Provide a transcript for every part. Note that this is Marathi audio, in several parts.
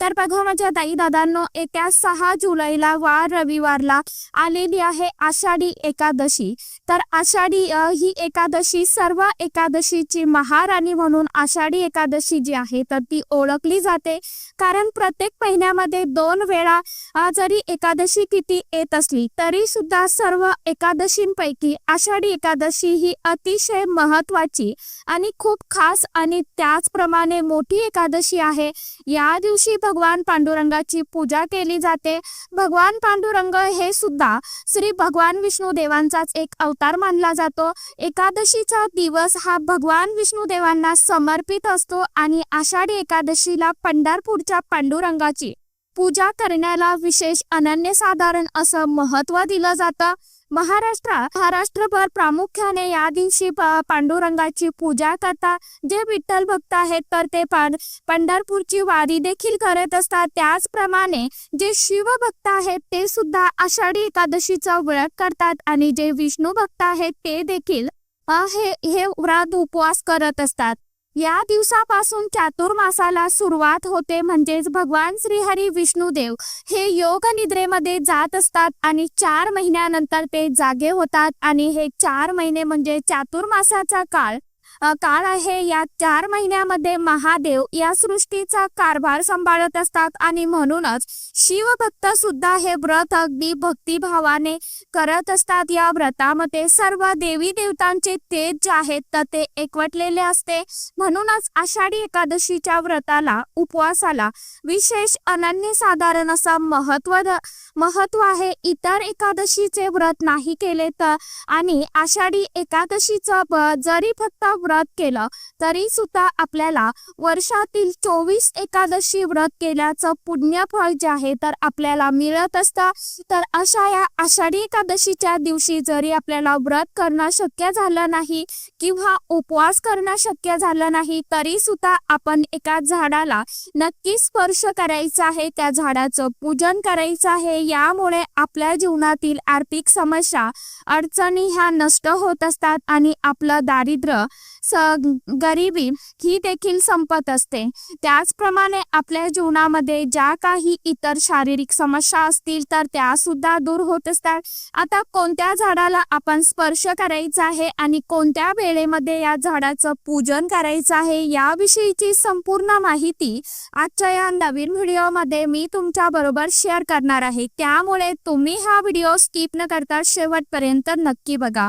तर बघा माझ्या ताई दादांनो येत्या सहा जुलैला वार रविवारला आलेली आहे आषाढी एकादशी. तर आषाढी ही एकादशी सर्व एकादशीची महाराणी म्हणून आषाढी एकादशी जी आहे तर ती ओळखली जाते. कारण प्रत्येक महिन्यामध्ये दोन वेळा जरी एकादशी किती येत असली तरी सुद्धा सर्व एकादशींपैकी आषाढी एकादशी ही अतिशय महत्वाची आणि खूप खास आणि त्याचप्रमाणे मोठी एकादशी आहे. या दिवशी भगवान पांडुरंगाची पूजा केली जाते. भगवान पांडुरंग हे सुद्धा श्री भगवान विष्णू देवांचाच एक अवतार मानला जातो. एकादशीचा दिवस हा भगवान विष्णू देवांना समर्पित असतो आणि आषाढी एकादशीला पंढरपूरच्या पांडुरंगाची पूजा करण्याला विशेष अनन्यसाधारण असं महत्त्व दिलं जातं. महाराष्ट्र महाराष्ट्रभर प्रामुख्याने या दिवशी प- पांडुरंगाची पूजा करतात. जे विठ्ठल भक्त आहेत तर ते पंढरपूरची वारी देखील करत असतात. त्याचप्रमाणे जे शिवभक्त आहेत ते सुद्धा आषाढी एकादशीचा व्रत करतात. आणि जे विष्णू भक्त आहेत ते देखील हे हे व्रत उपवास करत असतात. या दिवसापासून चातुर्मासाला सुरुवात होते म्हणजेच भगवान श्रीहरी विष्णुदेव हे योग निद्रेमध्ये जात असतात आणि चार महिन्यानंतर ते जागे होतात आणि हे चार महिने म्हणजे चातुर्मासाचा काळ काळ आहे. या चार महिन्यामध्ये महादेव या सृष्टीचा कारभार सांभाळत असतात आणि म्हणूनच शिवभक्त सुद्धा हे व्रत अगदी भक्तिभावाने करत असतात. या व्रतामध्ये सर्व देवी देवतांचे तेज जे आहेत तर ते एकवटलेले असते. म्हणूनच आषाढी एकादशीच्या व्रताला उपवासाला विशेष अनन्य साधारण असा महत्त्व महत्त्व आहे. इतर एकादशीचे व्रत नाही केले तर आणि आषाढी एकादशीचं जरी फक्त व्रत केलं तरी सुद्धा आपल्याला वर्षातील चोवीस एकादशी व्रत केल्याचं पुण्यफळ जे आहे तर आपल्याला मिळत असतं. तर अशा या आषाढी एकादशीच्या दिवशी जरी आपल्याला व्रत करणं शक्य झालं नाही किंवा उपवास करणं शक्य झालं नाही तरी सुद्धा आपण एका झाडाला नक्की स्पर्श करायचा आहे त्या झाडाचं पूजन करायचं आहे. यामुळे आपल्या जीवनातील आर्थिक समस्या अडचणी ह्या नष्ट होत असतात आणि आपलं दारिद्र्य गरिबी ही देखील संपत असते. त्याचप्रमाणे आपल्या जीवनामध्ये ज्या काही इतर शारीरिक समस्या असतील तर त्या सुद्धा दूर होत असतात. आता कोणत्या झाडाला आपण स्पर्श करायचा आहे आणि कोणत्या वेळेमध्ये या झाडाचं पूजन करायचं आहे याविषयीची संपूर्ण माहिती आजच्या या नवीन व्हिडिओमध्ये मी तुमच्या बरोबर शेअर करणार आहे. त्यामुळे तुम्ही हा व्हिडिओ स्किप न करता शेवटपर्यंत नक्की बघा.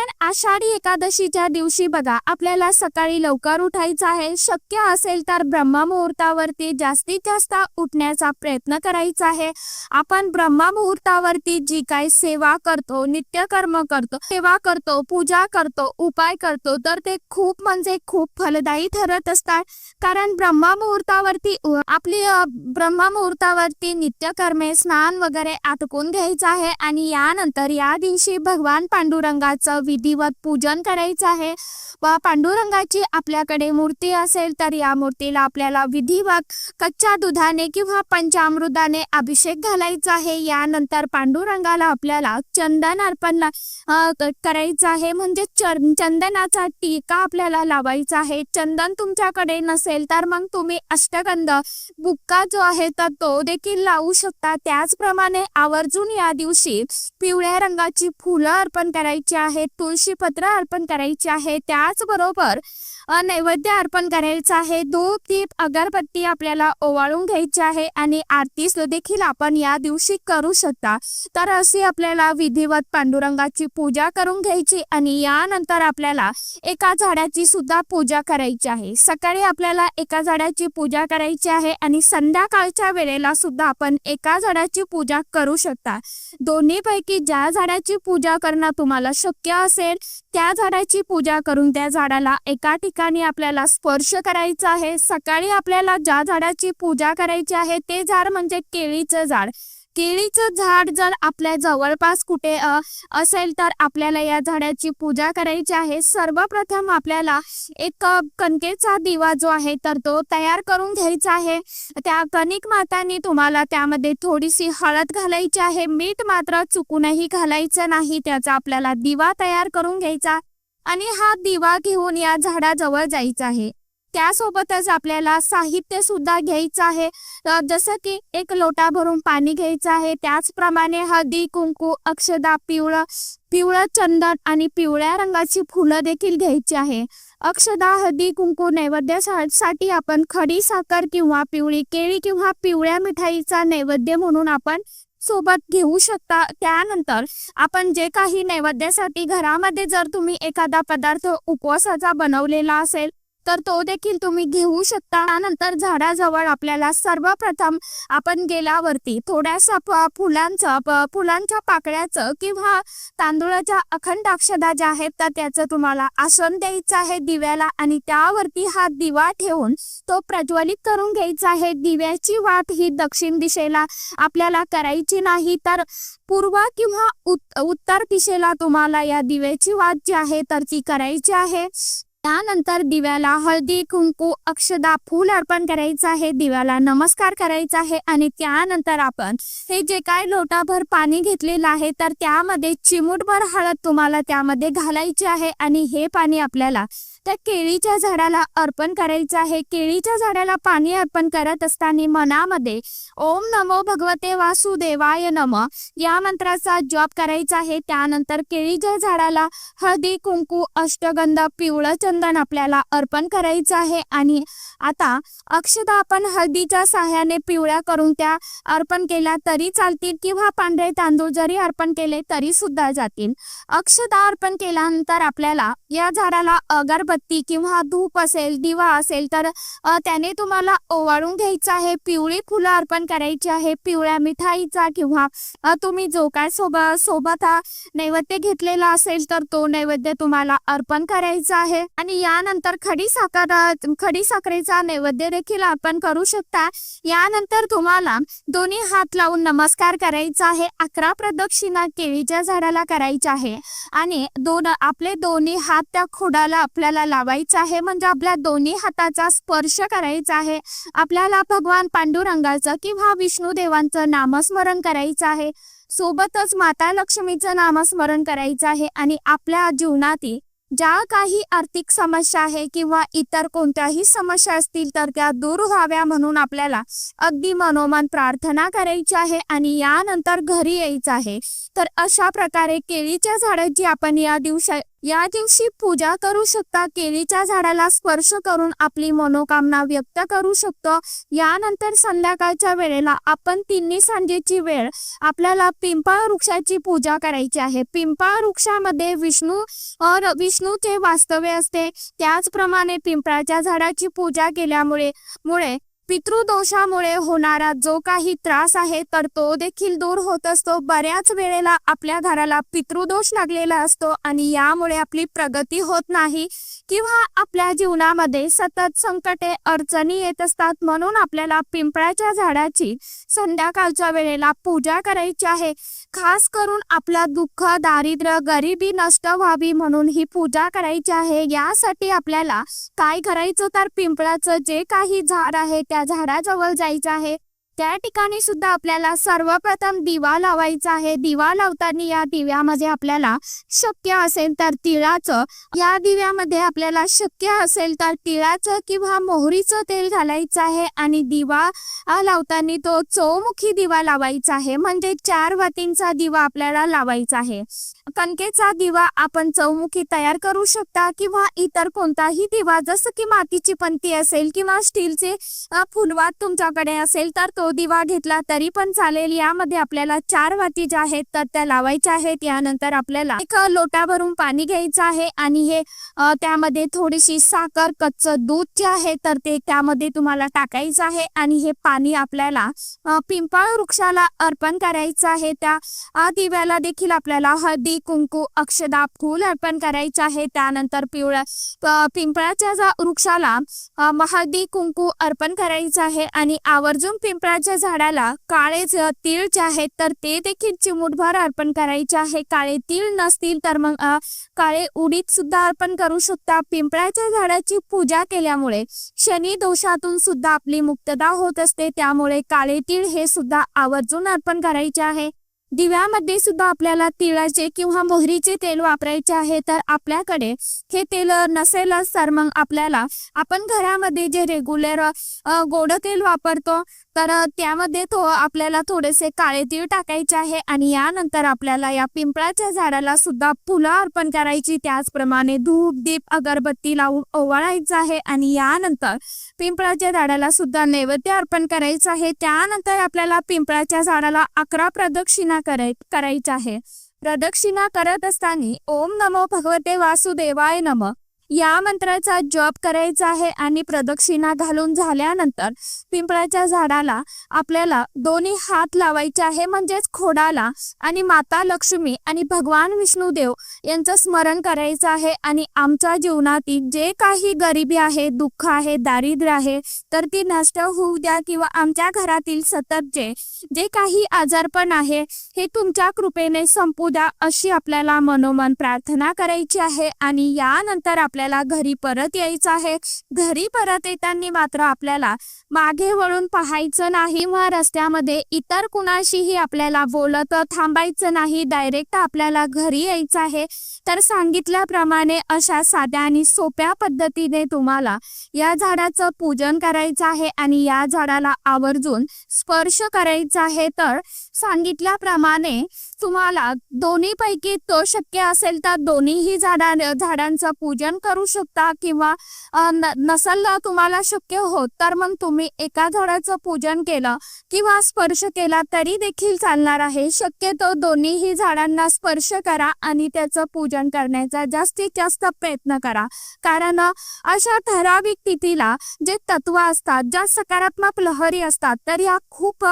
तर आषाढी एकादशीच्या दिवशी बघा आपल्याला सकाळी लवकर उठायचं आहे. शक्य असेल तर ब्रह्ममुहूर्तावरती जास्तीत जास्त उठण्याचा प्रयत्न करायचा आहे. आपण ब्रह्ममुहूर्तावरती जी काही सेवा करतो नित्यकर्म करतो सेवा करतो पूजा करतो उपाय करतो तर ते खूप म्हणजे खूप फलदायी ठरत असतात. कारण ब्रह्ममुहूर्तावरती आपली ब्रह्ममुहूर्तावरती नित्यकर्मे स्नान वगैरे आटकून घ्यायचं आहे. आणि यानंतर या दिवशी भगवान पांडुरंगाचं विधिवत पूजन करायचं आहे. व पांडुरंगाची आपल्याकडे मूर्ती असेल तर या मूर्तीला आपल्याला विधिवत कच्च्या दुधाने किंवा पंचामृताने अभिषेक घालायचा आहे. यानंतर पांडुरंगाला आपल्याला चंदन अर्पण करायचं आहे. म्हणजे चंदनाचा टीका आपल्याला लावायचा आहे. चंदन तुमच्याकडे नसेल तर मग तुम्ही अष्टगंध बुक्का जो आहे तर तो देखील लावू शकता. त्याचप्रमाणे आवर्जून या दिवशी पिवळ्या रंगाची फुलं अर्पण करायची आहेत. तुळशी पत्र अर्पण करायची आहे. त्याचबरोबर नैवेद्य अर्पण करायचं आहे. धूप दीप अगरबत्ती आपल्याला ओवाळून घ्यायची आहे आणि आरती देखील आपण या दिवशी करू शकता. तर अशी आपल्याला विधिवत पांडुरंगाची पूजा करून घ्यायची आणि यानंतर आपल्याला एका झाडाची सुद्धा पूजा करायची आहे. सकाळी आपल्याला एका झाडाची पूजा करायची आहे आणि संध्याकाळच्या वेळेला सुद्धा आपण एका झाडाची पूजा करू शकता. दोन्हीपैकी ज्या झाडाची पूजा करणं तुम्हाला शक्य असेल त्या झाडाची पूजा करून त्या झाडाला एका ठिकाणी आपल्याला स्पर्श करायचा आहे. सकाळी आपल्याला ज्या झाडाची पूजा करायची आहे ते झाड म्हणजे केळीचं झाड. केळीचं झाड जर आपल्या जवळपास कुठे असेल तर आपल्याला या झाडाची पूजा करायची आहे. सर्वप्रथम आपल्याला एक कणकेचा दिवा जो आहे तर तो तयार करून घ्यायचा आहे. त्या कणिक मातांनी तुम्हाला त्यामध्ये थोडीशी हळद घालायची आहे. मीठ मात्र चुकूनही घालायचं नाही. त्याचा आपल्याला दिवा तयार करून घ्यायचा. आणि हा दिवा घेऊन या झाडाजवळ जायचा आहे. त्यासोबतच आपल्याला साहित्य सुद्धा घ्यायचं आहे. जसं की एक लोटा भरून पाणी घ्यायचं आहे. त्याचप्रमाणे हळदी कुंकू अक्षदा पिवळं पिवळं चंदन आणि पिवळ्या रंगाची फुलं देखील घ्यायची आहे. अक्षदा हळदी कुंकू नैवेद्यासाठी आपण खडी साखर किंवा पिवळी केळी किंवा पिवळ्या मिठाईचा नैवेद्य म्हणून आपण सोबत घेऊ शकता. त्यानंतर आपण जे काही नैवेद्यासाठी घरामध्ये जर तुम्ही एखादा पदार्थ उपवासाचा बनवलेला असेल तर तो देखील तुम्ही घेऊ शकता. त्यानंतर झाडाजवळ आपल्याला सर्वप्रथम आपण गेल्यावरती थोड्याशा फुलांचं फुलांच्या पाकळ्याचं किंवा तांदूळाच्या अखंड अक्षदा ज्या आहेत तर त्याचं तुम्हाला आसन द्यायचं आहे दिव्याला आणि त्यावरती हा दिवा ठेवून तो प्रज्वलित करून घ्यायचा आहे. दिव्याची वाट ही दक्षिण दिशेला आपल्याला करायची नाही तर पूर्व किंवा उत्तर दिशेला तुम्हाला या दिव्याची वाट जी आहे तर ती करायची आहे. त्यानंतर दिव्याला हळदी कुंकू अक्षदा फूल अर्पण करायचं आहे. दिव्याला नमस्कार करायचा आहे आणि त्यानंतर आपण हे जे काय लोटाभर पाणी घेतलेलं आहे तर त्यामध्ये चिमूटभर हळद तुम्हाला त्यामध्ये घालायची आहे आणि हे पाणी आपल्याला त्या केळीच्या झाडाला अर्पण करायचं आहे. केळीच्या झाडाला पाणी अर्पण करत असताना मनामध्ये ओम नमो भगवते वासुदेवाय नम या मंत्राचा जप करायचा आहे. त्यानंतर केळीच्या झाडाला हळदी कुंकू अष्टगंध पिवळं चंदन आपल्याला अर्पण करायचं आहे. आणि आता अक्षता आपण हळदीच्या सहाय्याने पिवळ्या करून त्या अर्पण केल्या तरी चालतील किंवा पांढरे तांदूळ जरी अर्पण केले तरी सुद्धा जातील. अक्षता अर्पण केल्यानंतर आपल्याला या झाडाला अगरबत्ती किंवा धूप असेल दिवा असेल तर त्याने तुम्हाला ओवाळून घ्यायचं आहे. पिवळी फुलं अर्पण करायची आहे. पिवळ्या मिठाईचा किंवा तुम्ही जो काय सोबत सोबत हा नैवेद्य घेतलेला असेल तर तो नैवेद्य तुम्हाला अर्पण करायचा आहे. आणि यानंतर खडी साखर खडी साखरेचा नैवेद्य देखील अर्पण करू शकता. यानंतर तुम्हाला दोन्ही हात लावून नमस्कार करायचा आहे. अकरा प्रदक्षिणा केळीच्या झाडाला करायचा आहे. आणि दोन आपले दोन्ही हात त्या खोडाला आपल्याला लावायचा आहे म्हणजे आपल्या दोन्ही हाताचा स्पर्श करायचा आहे. आपल्याला भगवान पांडुरंगाचं किंवा विष्णू देवांचं नामस्मरण करायचं आहे. सोबतच माता लक्ष्मीचं नामस्मरण करायचं आहे आणि आपल्या जीवनातील ज्या काही आर्थिक समस्या आहे किंवा इतर कोणत्याही समस्या असतील तर त्या दूर व्हाव्या म्हणून आपल्याला अगदी मनोमन प्रार्थना करायची आहे आणि यानंतर घरी यायचं आहे. तर अशा प्रकारे केळीच्या झाडाची आपण या दिवसा या दिवशी पूजा करू शकता केळीच्या झाडाला स्पर्श करून आपली मनोकामना व्यक्त करू शकतो. यानंतर संध्याकाळच्या वेळेला आपण तिन्ही सांजेची वेळ आपल्याला पिंपळ वृक्षाची पूजा करायची आहे. पिंपळ वृक्षामध्ये विष्णू और विष्णूचे वास्तव्य असते. त्याचप्रमाणे पिंपळाच्या झाडाची पूजा केल्यामुळे मुळे पितृदोषामुळे होणारा जो काही त्रास आहे तर तो देखील दूर होत असतो. बऱ्याच वेळेला आपल्या घराला पितृदोष लागलेला असतो आणि यामुळे आपली प्रगती होत नाही किंवा आपल्या जीवनामध्ये सतत संकटे अडचणी येत असतात. म्हणून आपल्याला पिंपळाच्या झाडाची संध्याकाळच्या वेळेला पूजा करायची आहे. खास करून आपला दुःख दारिद्र्य गरिबी नष्ट व्हावी म्हणून ही पूजा करायची आहे. यासाठी आपल्याला काय करायचं? तर पिंपळाचं जे काही झाड आहे त्या झाडाजवळ जायचं आहे. त्या ठिकाणी सुद्धा आपल्याला सर्वप्रथम दिवा लावायचा आहे. दिवा लावताना या दिव्यामध्ये आपल्याला शक्य असेल तर तिळाचं या दिव्यामध्ये आपल्याला शक्य असेल तर तिळाचं किंवा मोहरीचं तेल घालायचं आहे आणि दिवा लावताना तो चौमुखी दिवा लावायचा आहे. म्हणजे चार वातींचा दिवा आपल्याला लावायचा आहे. कणकेचा दिवा आपण चौमुखी तयार करू शकता किंवा इतर कोणताही दिवा जसं की मातीची पंती असेल किंवा स्टीलचे फुलवात तुमच्याकडे असेल तर तो दिवा घेतला तरी पण चालेल. यामध्ये आपल्याला चार वाती ज्या आहेत तर त्या लावायच्या आहेत. यानंतर आपल्याला एक लोटा भरून पाणी घ्यायचं आहे आणि हे त्यामध्ये थोडीशी साखर कच्चं दूध जे आहे तर ते त्यामध्ये तुम्हाला टाकायचं आहे आणि हे पाणी आपल्याला पिंपळ वृक्षाला अर्पण करायचं आहे. त्या दिव्याला देखील आपल्याला हळदी कुंकू अक्षदा फूल अर्पण करायचं आहे. त्यानंतर पिवळ्या पिंपळाच्या वृक्षाला महादी कुंकू अर्पण करायचं आहे. आणि आवर्जून पिंपळाच्या झाडाला काळे तीळ जे आहेत तर ते देखील चिमुटभर अर्पण करायचे आहे. काळे तीळ नसतील तर मग काळे उडीद सुद्धा अर्पण करू शकता. पिंपळाच्या झाडाची पूजा केल्यामुळे शनी दोषातून सुद्धा आपली मुक्तता होत असते. त्यामुळे काळे तीळ हे सुद्धा आवर्जून अर्पण करायचे आहे. दिव्यामध्ये सुद्धा आपल्याला तिळाचे किंवा मोहरीचे तेल वापरायचे आहे तर आपल्याकडे हे तेल नसेलच तर मग आपल्याला आपण घरामध्ये जे रेग्युलर गोड तेल वापरतो तर त्यामध्ये तो आपल्याला थोडेसे काळे तीळ टाकायचे आहे आणि यानंतर आपल्याला या पिंपळाच्या झाडाला सुद्धा फुलं अर्पण करायची. त्याचप्रमाणे धूप दीप अगरबत्ती लावून ओवाळायचं आहे आणि यानंतर पिंपळाच्या झाडाला सुद्धा नैवेद्य अर्पण करायचं आहे. त्यानंतर आपल्याला पिंपळाच्या झाडाला अकरा प्रदक्षिणा कराय करायच्या आहे. प्रदक्षिणा करत असताना ओम नमो भगवते वासुदेवाय नम. या मंत्राचा जप करायचा आहे आणि प्रदक्षिणा घालून झाल्यानंतर पिंपळाच्या झाडाला आपल्याला दोन्ही हात लावायचे आहे म्हणजेच खोडाला आणि माता लक्ष्मी आणि भगवान विष्णू देव यांचं स्मरण करायचं आहे. आणि आमच्या जीवनातील जे काही गरिबी आहे दुःख आहे दारिद्र्य आहे तर ती नष्ट होऊ द्या किंवा आमच्या घरातील सतत जे जे काही आजारपण आहे हे तुमच्या कृपेने संपू द्या अशी आपल्याला मनोमन प्रार्थना करायची आहे. आणि यानंतर आपल्याला घरी परत यायचं आहे. घरी परत येताना मात्र आपल्याला मागे वळून पाहायचं नाही. व रस्त्यामध्ये इतर कुणाशीही आपल्याला बोलत थांबायचं नाही. डायरेक्ट आपल्याला घरी यायचं आहे. तर सांगितल्याप्रमाणे अशा साध्या आणि सोप्या पद्धतीने तुम्हाला या झाडाचं पूजन करायचं आहे. आणि या झाडाला आवर्जून स्पर्श करायचा आहे. तर सांगितल्याप्रमाणे तुम्हाला दोन्ही पैकी तो शक्य असेल तर दोन्हीही झाडा झाडांचं पूजन करू शकता किंवा नसल तुम्हाला शक्य होत तर मग तुम्ही एका झाडाचं पूजन केलं किंवा स्पर्श केला तरी देखील चालणार आहे. शक्यतो दोन्हीही झाडांना स्पर्श करा आणि त्याचं पूजन करण्याचा जास्तीत जास्त प्रयत्न करा. कारण अशा ठराविक तिथीला जे तत्व असतात ज्या सकारात्मक लहरी असतात तर या खूप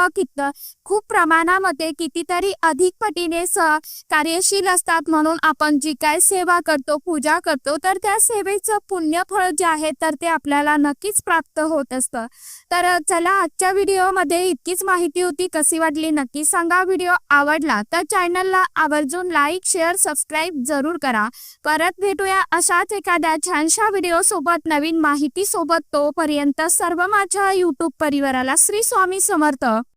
खूप प्रमाणात खूप कितीतरी अधिक पटीने कार्यशील असतात म्हणून आपण जी काय सेवा करतो पूजा करतो तर त्या सेवेचं पुण्यफळ जे आहे तर ते आपल्याला नक्कीच प्राप्त होत असतं. तर चला आजच्या व्हिडिओमध्ये इतकीच माहिती होती. कशी वाटली नक्की सांगा. व्हिडिओ आवडला तर चॅनलला आवर्जून लाईक शेअर सबस्क्राईब जरूर करा. परत भेटूया अशाच एखाद्या छानशा व्हिडिओ सोबत नवीन माहिती सोबत तोपर्यंत सर्व माझ्या युट्यूब परिवाराला श्री स्वामी समर्थ.